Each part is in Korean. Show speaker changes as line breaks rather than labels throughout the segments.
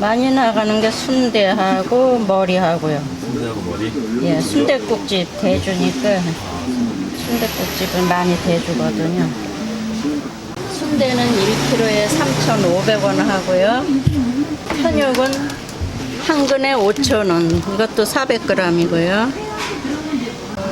많이 나가는 게 순대하고 머리하고요.
순대하고 머리.
예, 순대국집 대주니까 순대국집은 많이 대주거든요. 순대는 1kg에 3,500원 하고요. 편육은 한 근에 5,000원. 이것도 400g이고요.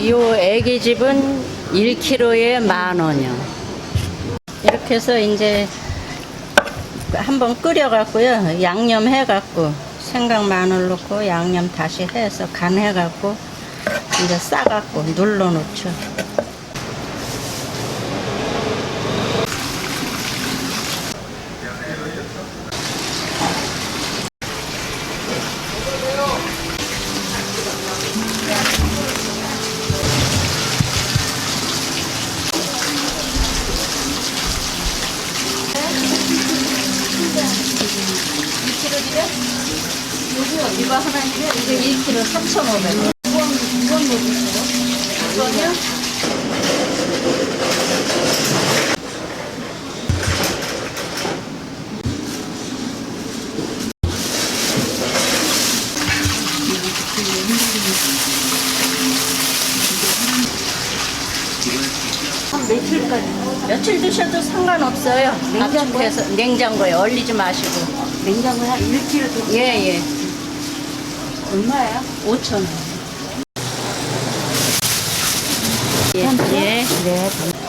이 애기집은 1kg에 만 원이요. 이렇게 해서 이제 한번 끓여갖고요. 양념 해갖고 생강 마늘 넣고 양념 다시 해서 간 해갖고 이제 싸갖고 눌러놓죠. 이거 하나인데 이게 1kg 3,500원. 이건 이건 뭐죠? 이거요? 한 며칠까지 며칠 드셔도 상관없어요. 냉장고에서 냉장고에 얼리지 마시고.
냉장고에 한 1kg 정도
예 예.
얼마예요?
5천 원. 예, 예.
네.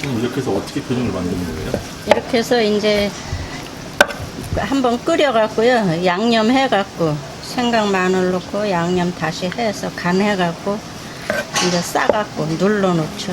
그럼 이렇게 해서 어떻게 근육을 만드는 거예요?
이렇게 해서 이제 한번 끓여갖고요. 양념 해갖고 생강 마늘 넣고 양념 다시 해서 간 해갖고 이제 싸갖고 눌러놓죠.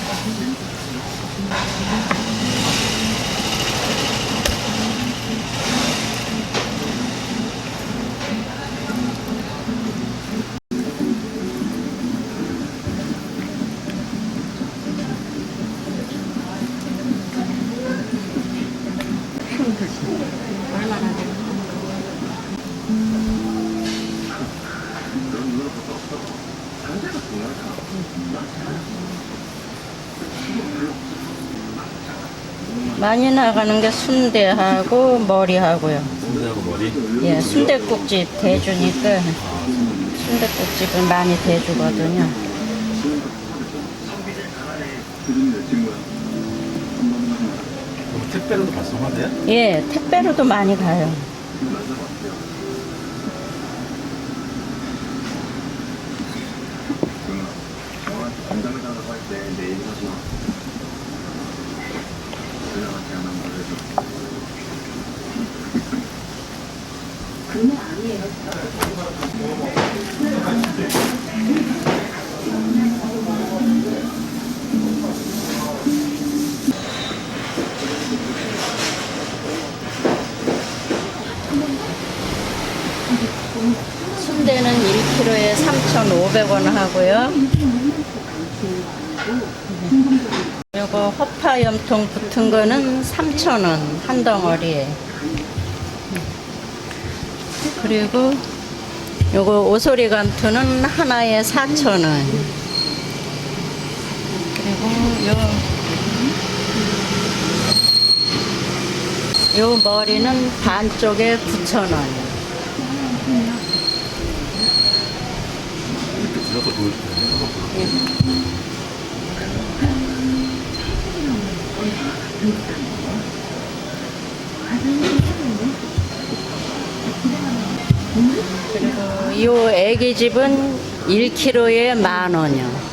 Thank you.
많이 나가는 게 순대하고 머리하고요.
순대하고 머리?
예, 순대국집 대주니까 순대국집을 많이 대주거든요.
그럼 택배로도 발송하세요?
예, 택배로도 많이 가요. 순대는 1kg에 3,500원 하고요. 요거 허파 염통 붙은 거는 3,000원 한 덩어리에. 그리고 요거 오소리 감투는 하나에 4,000원. 그리고 요 요 머리는 반쪽에 9,000원.
이렇게 보여주세요.
예. 그리고 요 애기 집은 1kg에 만 원이요.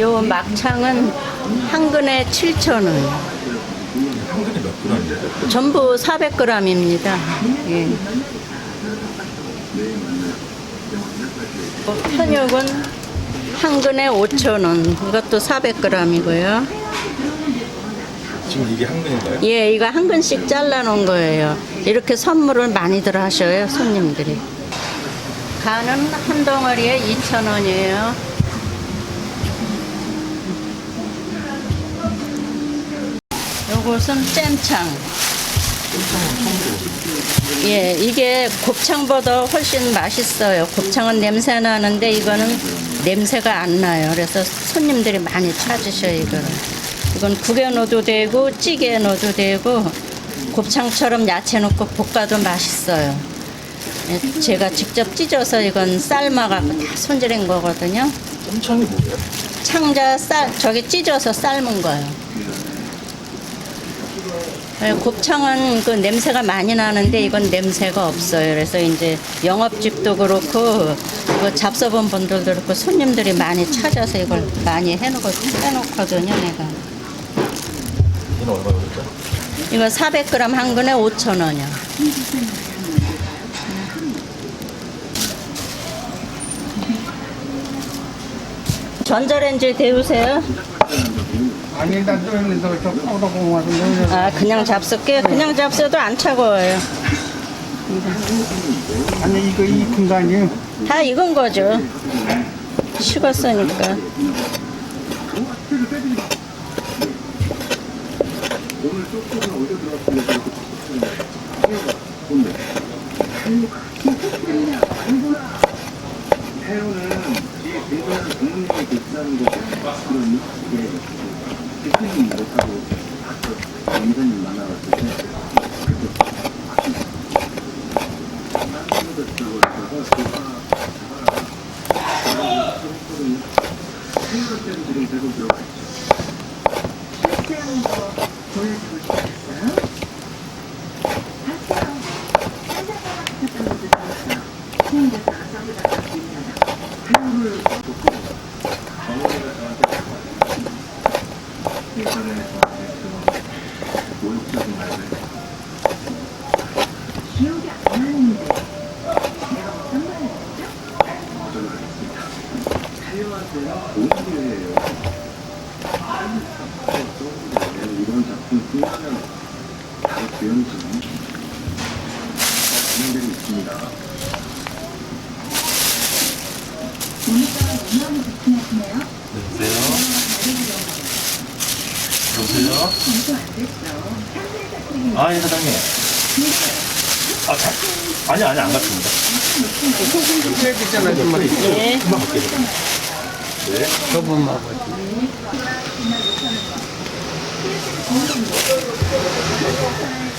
요 막창은 한 근에 7,000원.
한 근에 몇 그램인데?
전부 400g입니다. 예. 뭐 편육은 한 근에 5,000원. 이것도 400g이고요.
지금 이게 한 근인가요?
예, 이거 한 근씩 잘라 놓은 거예요. 이렇게 선물을 많이들 하셔요, 손님들이. 간은 한 덩어리에 2,000원이에요. 요것은 잼창. 예, 이게 곱창보다 훨씬 맛있어요. 곱창은 냄새 나는데 이거는 냄새가 안 나요. 그래서 손님들이 많이 찾으셔요, 이거를. 이건 국에 넣어도 되고 찌개에 넣어도 되고 곱창처럼 야채 넣고 볶아도 맛있어요. 예, 제가 직접 찢어서 이건 삶아갖고 다 손질한 거거든요.
짬창이 뭐예요?
창자 쌀 저기 찢어서 삶은 거예요. 예, 곱창은 그 냄새가 많이 나는데 이건 냄새가 없어요. 그래서 이제 영업집도 그렇고 그 잡숴본 분들도 그렇고 손님들이 많이 찾아서 이걸 많이 해놓고 해놓거든요. 내가
이는 얼마 그랬죠?
이거 400g 한 근에 5천 원이요. 전자레인지 데우세요?
아니 나 또는 너 저거도 고마워.
아 그냥 잡숫게 그냥 네. 잡숴도 안 차가워요.
아니 이거 익은 거 아니에요?
다 익은 거죠. 식었으니까.
태우는 이 대단한 동물이 있다는 것을 그런 느낌이에요. 깨끗이 못하고 완전히 만나갔을 때 Thank you.
오늘따라 너무 많이 불편하시네요.
여보세요? 여보세요? 아, 예, 사장님. 아, 자, 아니, 아니, 안 갔습니다.
그래 있잖아 정말
네.
금방 갈게요. 네.
저분만 보지 よろしくお願いします。